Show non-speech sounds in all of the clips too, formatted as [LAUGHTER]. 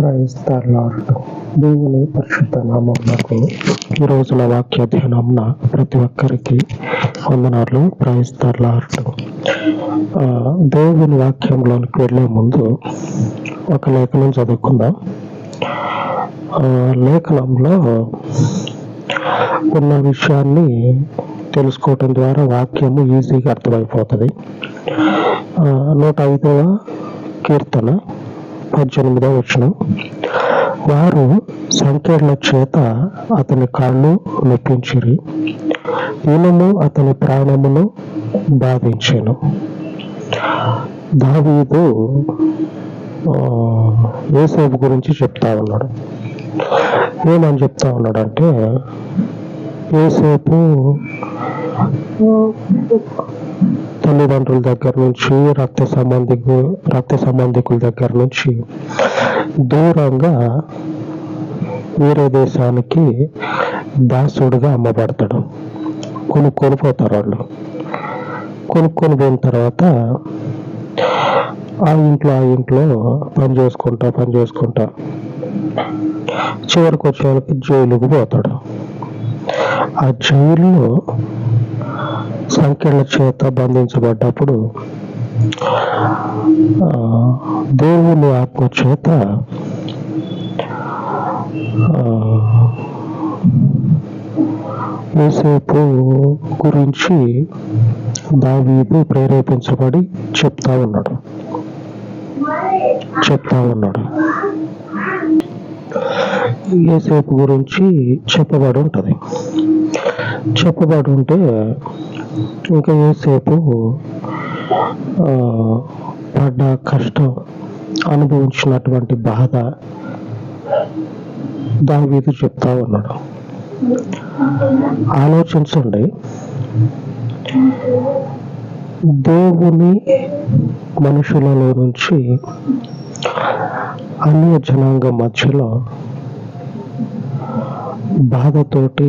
క్రైస్తలార్డ్ దేవుని పరిశుద్ధ నామమునకు ఈ రోజుల వాక్య ధ్యానమున ప్రతి ఒక్కరికి వందనాలు. క్రైస్తలార్డ్ ఆ, దేవుని వాక్యంలోనికి వెళ్ళే ముందు ఒక లేఖనం చదువుకుందాం. ఆ, లేఖనంలో ఉన్న విషయాన్ని తెలుసుకోవటం ద్వారా వాక్యము ఈజీగా అర్థమైపోతుంది. ఆ, నూట ఐదవ కీర్తన. పద్దెనిమిదవ వచనం. వారు సంకీర్ణ చేత అతని కాళ్ళు నొప్పించిరి. ఇనుము అతని ప్రాణమును బాధించాను. దావీదు ఏసేపు యేసేపు గురించి చెప్తా ఉన్నాడు. ఏమని చెప్తా ఉన్నాడంటే యేసేపు తల్లిదండ్రుల దగ్గర నుంచి రక్త సంబంధికు రక్త సంబంధికుల దగ్గర నుంచి దూరంగా వేరే దేశానికి దాసుడుగా అమ్మబడతాడు. కొనుక్కొని పోతారు వాళ్ళు. కొనుక్కొని పోయిన తర్వాత ఆ ఇంట్లో ఆ ఇంట్లో పని చేసుకుంటా పని చేసుకుంటా. చివరికి వచ్చేవాళ్ళకి జైలుకు పోతాడు. ఆ జైల్లో సంఖ్యల చేత బంధించబడ్డప్పుడు దేవుని ఆత్మ చేత ఏసేపు గురించి దావీదు ప్రేరేపించబడి చెప్తా ఉన్నాడు. చెప్తా ఉన్నాడు. ఏసేపు గురించి చెప్పబడి ఉంటుంది. చెప్పబడి ఉంటే ఇంకా ఏసేపు పడ్డ కష్టం అనుభవించినటువంటి బాధ దాని మీద చెప్తా ఉన్నాడు. ఆలోచించండి. దేవుని మనుషులలో నుంచి అన్య జనాంగం మధ్యలో బాధతోటి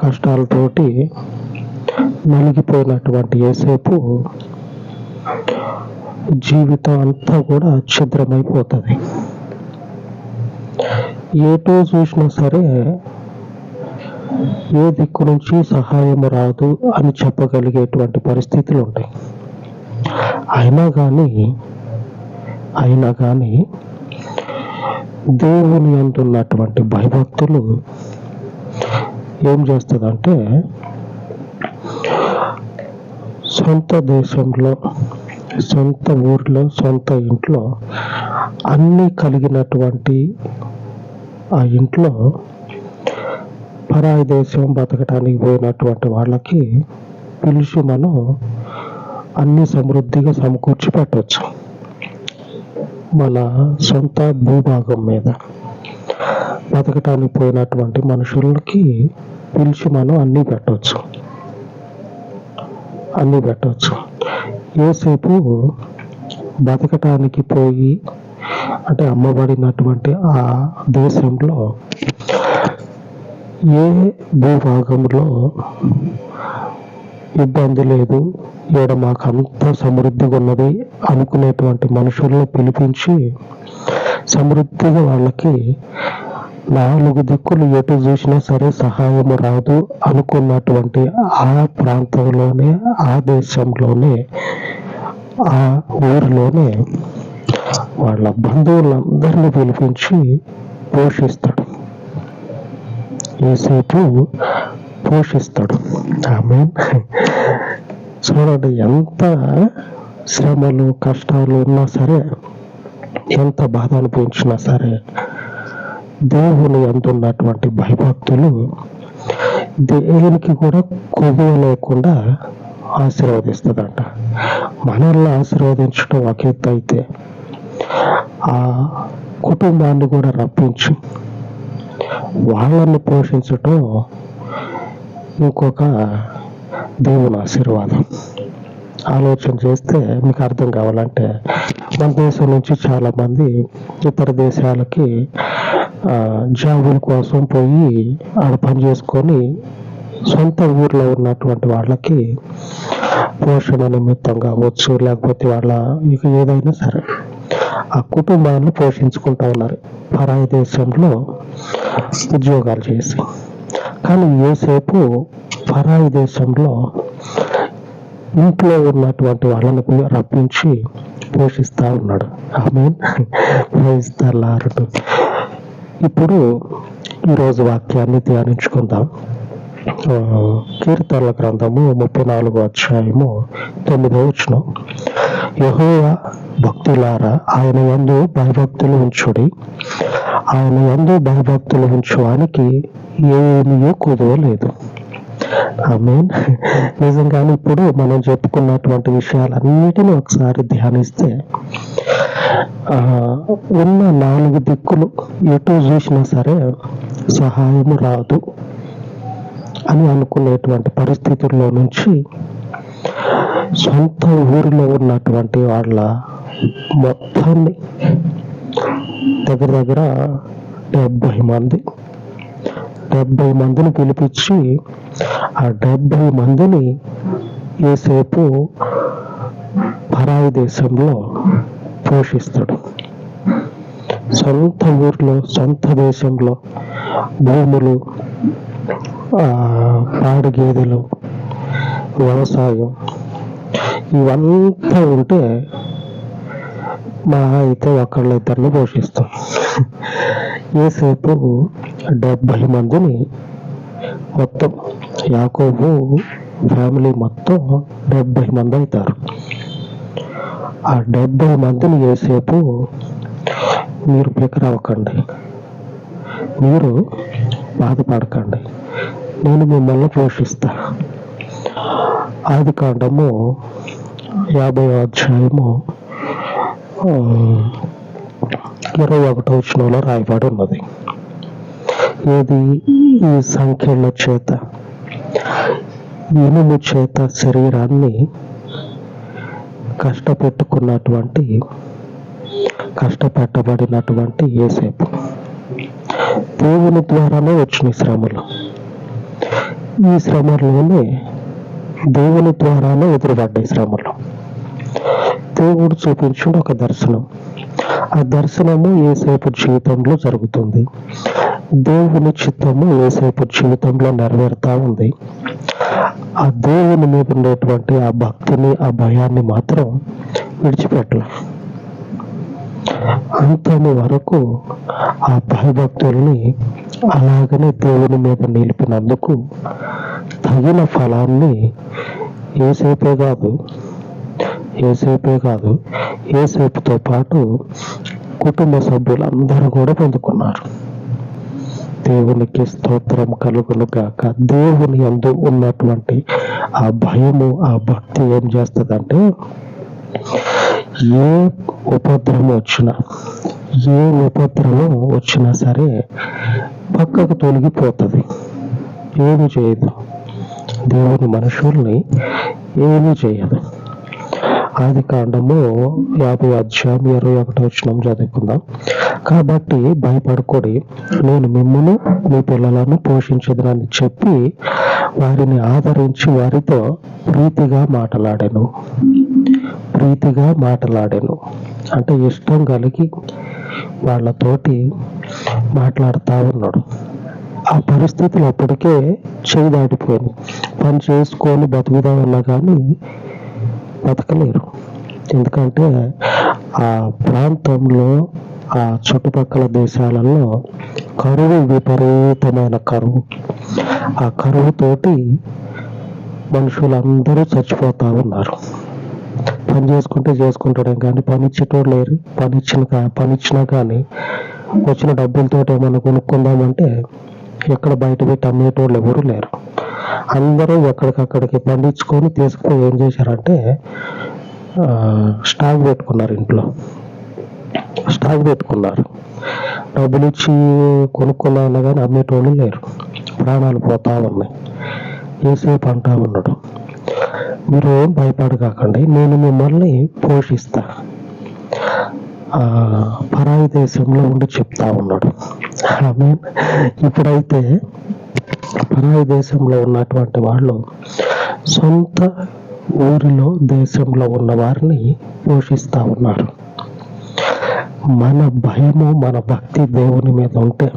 కష్టాలతోటి నలిగిపోయినటువంటి ఏసేపు జీవితం అంతా కూడా ఛిద్రమైపోతుంది ఏటో చూసినా సరే ఏ దిక్కు నుంచి సహాయం రాదు అని చెప్పగలిగేటువంటి పరిస్థితులు ఉంటాయి అయినా కానీ అయినా కానీ దేవుని అంటున్నటువంటి భయభక్తులు ఏం చేస్తుందంటే సొంత దేశంలో సొంత ఊర్లో సొంత ఇంట్లో అన్నీ కలిగినటువంటి ఆ ఇంట్లో పరాయి దేశం బతకటానికి పోయినటువంటి వాళ్ళకి పిలిచి మనం అన్ని సమృద్ధిగా సమకూర్చి పెట్టవచ్చు మన సొంత భూభాగం మీద. బతకటానికి పోయినటువంటి మనుషులకి పిలిచి మనం అన్నీ పెట్టవచ్చు అన్నీ పెట్టవచ్చు ఏసేపు బతకటానికి పోయి అంటే అమ్మబడినటువంటి ఆ దేశంలో ఏ భూభాగంలో ఇబ్బంది లేదు ఈడ మాకు అంత సమృద్ధిగా ఉన్నది అనుకునేటువంటి మనుషులను పిలిపించి సమృద్ధిగా వాళ్ళకి నాలుగు దిక్కులు ఎటు చూసినా సరే సహాయం రాదు అనుకున్నటువంటి ఆ ప్రాంతంలోనే ఆ దేశంలోనే ఆ ఊరిలోనే వాళ్ళ బంధువులందరినీ పిలిపించి పోషిస్తాడు. ఏసేపు పోషిస్తాడు. ఆమె చూడండి ఎంత శ్రమలు కష్టాలు ఉన్నా సరే ఎంత బాధ అనిపించినా సరే దేవుని అందున్నటువంటి భయభక్తులు దేనికి కూడా కొవ్వు లేకుండా ఆశీర్వదిస్తుందంట. మనల్ని ఆశీర్వదించడం ఒక ఎత్తు అయితే ఆ కుటుంబాన్ని కూడా రప్పించి. వాళ్ళని పోషించటం ఇంకొక దేవుని ఆశీర్వాదం. ఆలోచన చేస్తే మీకు అర్థం కావాలంటే మన దేశం నుంచి చాలా మంది ఇతర దేశాలకి జాబుల కోసం పోయి ఆడ పని చేసుకొని సొంత ఊర్లో ఉన్నటువంటి వాళ్ళకి పోషణ నిమిత్తం కావచ్చు లేకపోతే వాళ్ళ ఇక ఏదైనా సరే ఆ కుటుంబాన్ని పోషించుకుంటా ఉన్నారు. పరాయి దేశంలో ఉద్యోగాలు చేసి. కానీ ఏసేపు పరాయి దేశంలో ఇంట్లో ఉన్నటువంటి వాళ్ళని రప్పించి పోషిస్తూ ఉన్నాడు. ఆమె [LAUGHS] ఇప్పుడు ఈరోజు వాక్యాన్ని ధ్యానించుకుందాం. ఆ, కీర్తనల గ్రంథము ముప్పై నాలుగో అధ్యాయము తొమ్మిదో వచ్చిన యహోవా భక్తులారా ఆయన యందు భయభక్తులు ఉంచుడి. ఆయన యందు భయభక్తులు ఉంచువానికి ఏమీ కుదవలేదు. ఆమె నిజంగానే ఇప్పుడు మనం చెప్పుకున్నటువంటి విషయాలన్నిటిని ఒకసారి ధ్యానిస్తే ఆ, ఉన్న నాలుగు దిక్కులు ఎటు చూసినా సరే సహాయం రాదు అని అనుకునేటువంటి పరిస్థితుల్లో నుంచి సొంత ఊరిలో ఉన్నటువంటి వాళ్ళ మొత్తాన్ని దగ్గర దగ్గర డెబ్బై మంది డెబ్బై మందిని పిలిపించి ఆ డెబ్బై మందిని ఏసేపు పరాయి దేశంలో పోషిస్తాడు. సొంత ఊర్లో సొంత దేశంలో భూములు ఆ, పాడి గేదెలు వ్యవసాయం ఇవంతా ఉంటే మా అయితే ఒకళ్ళు ఇద్దరిని పోషిస్తాం. ఏసేపు డెబ్బై మందిని మొత్తం యాకోబు ఫ్యామిలీ మొత్తం డెబ్బై మంది అవుతారు ఆ డెబ్బై మందిని ఏసేపు మీరు పికరవ్వకండి మీరు బాధపడకండి. నేను మిమ్మల్ని పోషిస్తా. ఆది కాండము యాభై అధ్యాయము ఇరవై ఒకటో వచనంలో రాయబడి ఉన్నది. ఏది? ఈ సంఖ్యల చేత ఇనుము చేత శరీరాన్ని కష్టపెట్టుకున్నటువంటి కష్టపెట్టబడినటువంటి ఏసేపు దేవుని ద్వారానే వచ్చిన శ్రమలు. ఈ శ్రమలోనే దేవుని ద్వారానే ఎదురుపడ్డాయి శ్రమలు. దేవుడు చూపించిన ఒక దర్శనం. ఆ దర్శనము ఏసేపు జీవితంలో జరుగుతుంది. దేవుని చిత్తము ఏసేపు జీవితంలో నెరవేరుతా ఉంది. ఆ దేవుని మీద ఉండేటువంటి ఆ భక్తిని ఆ భయాన్ని మాత్రం విడిచిపెట్టలే. అంతని వరకు ఆ భయభక్తుల్ని అలాగనే దేవుని మీద నిలిపినందుకు తగిన ఫలాన్ని ఏసేపే కాదు ఏసేపే కాదు ఏసేపుతో పాటు కుటుంబ సభ్యులందరూ కూడా పొందుకున్నారు. దేవునికి స్తోత్రం కలుగును గాక. దేవుని అందు ఉన్నటువంటి ఆ భయము ఆ భక్తి ఏం చేస్తుందంటే ఏ ఉపద్రవం వచ్చినా ఏ ఉపద్రవం వచ్చినా సరే పక్కకు తొలగిపోతుంది. ఏమి చేయదు. దేవుని మనుషుల్ని ఏమీ చేయదు. ఆది కాండము యాభై అధ్యాయం ఇరవై ఒకటి వచ్చిన చదువుకుందాం. కాబట్టి భయపడకూడి నేను మిమ్మల్ని మీ పిల్లలను పోషించదనని చెప్పి వారిని ఆదరించి వారితో ప్రీతిగా మాట్లాడాను. ప్రీతిగా మాట్లాడాను. అంటే ఇష్టం కలిగి వాళ్ళతోటి మాట్లాడుతూ ఉన్నాడు. ఆ పరిస్థితులు అప్పటికే చేయి దాటిపోయింది పని చేసుకొని బతుకుదామన్నా కానీ బతకలేరు. ఎందుకంటే ఆ ప్రాంతంలో ఆ చుట్టుపక్కల దేశాలలో కరువు విపరీతమైన కరువు. ఆ కరువుతోటి మనుషులందరూ చచ్చిపోతా ఉన్నారు. పని చేసుకుంటే చేసుకుంటాడేం కానీ పని ఇచ్చేటోడు లేరు. పని ఇచ్చిన పని ఇచ్చినా కానీ వచ్చిన డబ్బులతో ఏమైనా కొనుక్కుందామంటే ఎక్కడ బయట పెట్టి అమ్మేటోళ్ళు ఎవరు లేరు. అందరూ ఎక్కడికక్కడికి పండించుకొని తీసుకుపోయి ఏం చేశారంటే స్టాక్ పెట్టుకున్నారు ఇంట్లో. స్టాక్ పెట్టుకున్నారు. డబ్బులు ఇచ్చి కొనుక్కున్నాను కానీ అమ్మేటోళ్ళు లేరు. ప్రాణాలు పోతా ఉన్నాయి. ఏసేపు అంటా ఉన్నాడు. మీరు ఏం భయపడకాకండి నేను మిమ్మల్ని పోషిస్తా. పరాయి దేశంలో ఉండి చెప్తా ఉన్నాడు. ఆమె ఇప్పుడైతే పరాయి దేశంలో ఉన్నటువంటి వాళ్ళు సొంత ఊరిలో దేశంలో ఉన్న వారిని పోషిస్తా ఉన్నారు. మన భయము మన భక్తి దేవుని మీద ఉంటే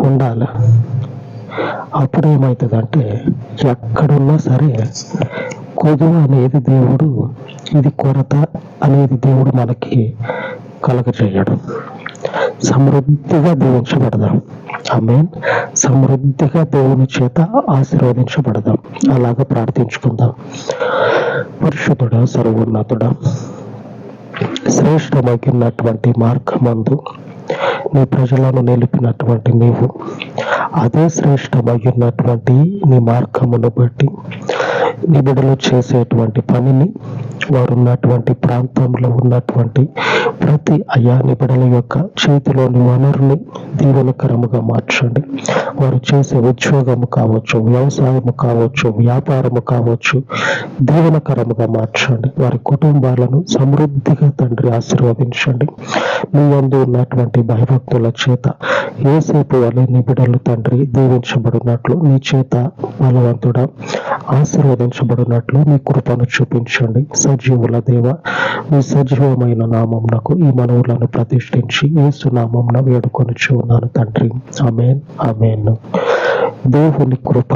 ఉండాలి? అప్పుడు ఏమవుతుందంటే ఎక్కడున్నా సరే కొదువ అనేది దేవుడు ఇది కొరత అనేది దేవుడు మనకి కలగజేయడం. సమృద్ధిగా దీవించబడదాం ఆమె సమృద్ధిగా దేవుని చేత ఆశీర్వదించబడదాం. అలాగా ప్రార్థించుకుందాం. పరిశుద్ధుడ సర్వోన్నతుడ శ్రేష్టమైనటువంటి మార్గమందు నీ ప్రజలను నిలిపినటువంటి నీవు అదే శ్రేష్టమైనటువంటి నీ మార్గమును బట్టి నీ బిడ్డలు చేసేటువంటి పనిని వారు ఉన్నటువంటి ప్రాంతంలో ఉన్నటువంటి ప్రతి అయా నిబిడల యొక్క చేతిలోని వనరుని దీవెనకరముగా మార్చండి. వారు చేసే ఉద్యోగము కావచ్చు వ్యవసాయము కావచ్చు వ్యాపారము కావచ్చు దీవెనకరముగా మార్చండి. వారి కుటుంబాలను సమృద్ధిగా తండ్రి ఆశీర్వదించండి. మీ అందు ఉన్నటువంటి భయభక్తుల చేత ఏసేపు వలె నిబిడలు తండ్రి దీవించబడినట్లు నీ చేత బలవంతుడా ఆశీర్వదించబడినట్లు మీ కృపను చూపించండి. సజీవుల దేవ మీ సజీవమైన నామంనకు ఈ మనవులను ప్రతిష్ఠించి ఏసు నామంన వేడుకొని ఉన్నాను తండ్రి. అమేన్ అమేన్ దేవుని కృప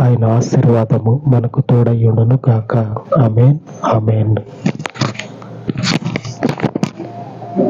ఆయన ఆశీర్వాదము మనకు తోడయ్యుండును కాక అమేన్ అమేన్